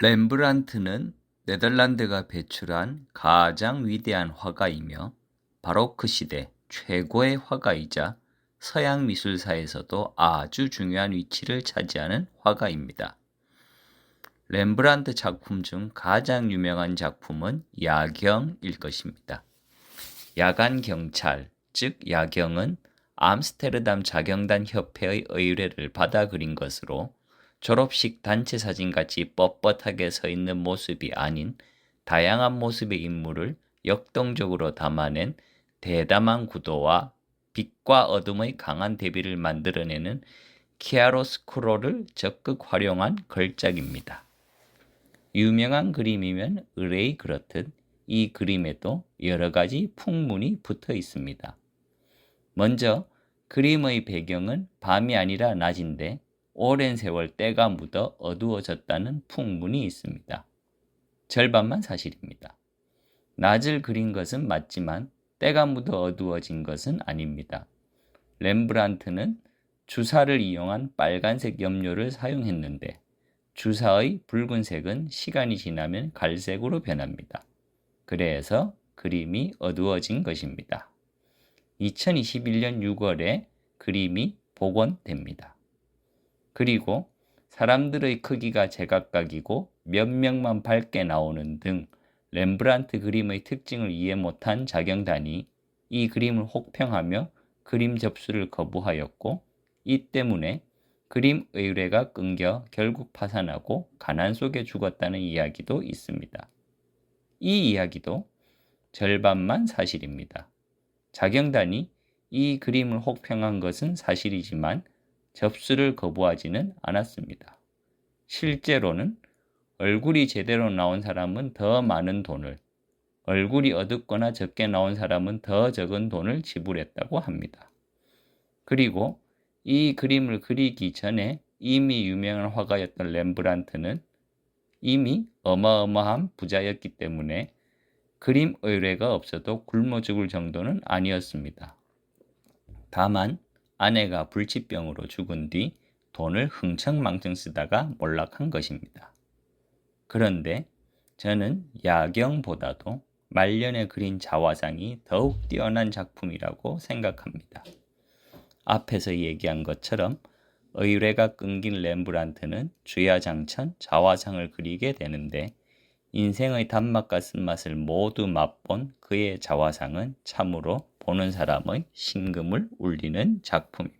렘브란트는 네덜란드가 배출한 가장 위대한 화가이며 바로크 시대 최고의 화가이자 서양 미술사에서도 아주 중요한 위치를 차지하는 화가입니다. 렘브란트 작품 중 가장 유명한 작품은 야경일 것입니다. 야간 경찰, 즉 야경은 암스테르담 자경단 협회의 의뢰를 받아 그린 것으로 졸업식 단체 사진 같이 뻣뻣하게 서 있는 모습이 아닌 다양한 모습의 인물을 역동적으로 담아낸 대담한 구도와 빛과 어둠의 강한 대비를 만들어내는 키아로스쿠로를 적극 활용한 걸작입니다. 유명한 그림이면 의뢰이 그렇듯 이 그림에도 여러 가지 풍문이 붙어 있습니다. 먼저 그림의 배경은 밤이 아니라 낮인데 오랜 세월 때가 묻어 어두워졌다는 풍문이 있습니다. 절반만 사실입니다. 낮을 그린 것은 맞지만 때가 묻어 어두워진 것은 아닙니다. 렘브란트는 주사를 이용한 빨간색 염료를 사용했는데 주사의 붉은색은 시간이 지나면 갈색으로 변합니다. 그래서 그림이 어두워진 것입니다. 2021년 6월에 그림이 복원됩니다. 그리고 사람들의 크기가 제각각이고 몇 명만 밝게 나오는 등 렘브란트 그림의 특징을 이해 못한 자경단이 이 그림을 혹평하며 그림 접수를 거부하였고 이 때문에 그림 의뢰가 끊겨 결국 파산하고 가난 속에 죽었다는 이야기도 있습니다. 이 이야기도 절반만 사실입니다. 자경단이 이 그림을 혹평한 것은 사실이지만 접수를 거부하지는 않았습니다. 실제로는 얼굴이 제대로 나온 사람은 더 많은 돈을, 얼굴이 어둡거나 적게 나온 사람은 더 적은 돈을 지불했다고 합니다. 그리고 이 그림을 그리기 전에 이미 유명한 화가였던 렘브란트는 이미 어마어마한 부자였기 때문에 그림 의뢰가 없어도 굶어 죽을 정도는 아니었습니다. 다만 아내가 불치병으로 죽은 뒤 돈을 흥청망청 쓰다가 몰락한 것입니다. 그런데 저는 야경보다도 말년에 그린 자화상이 더욱 뛰어난 작품이라고 생각합니다. 앞에서 얘기한 것처럼 의뢰가 끊긴 렘브란트는 주야장천 자화상을 그리게 되는데 인생의 단맛과 쓴맛을 모두 맛본 그의 자화상은 참으로 보는 사람의 심금을 울리는 작품입니다.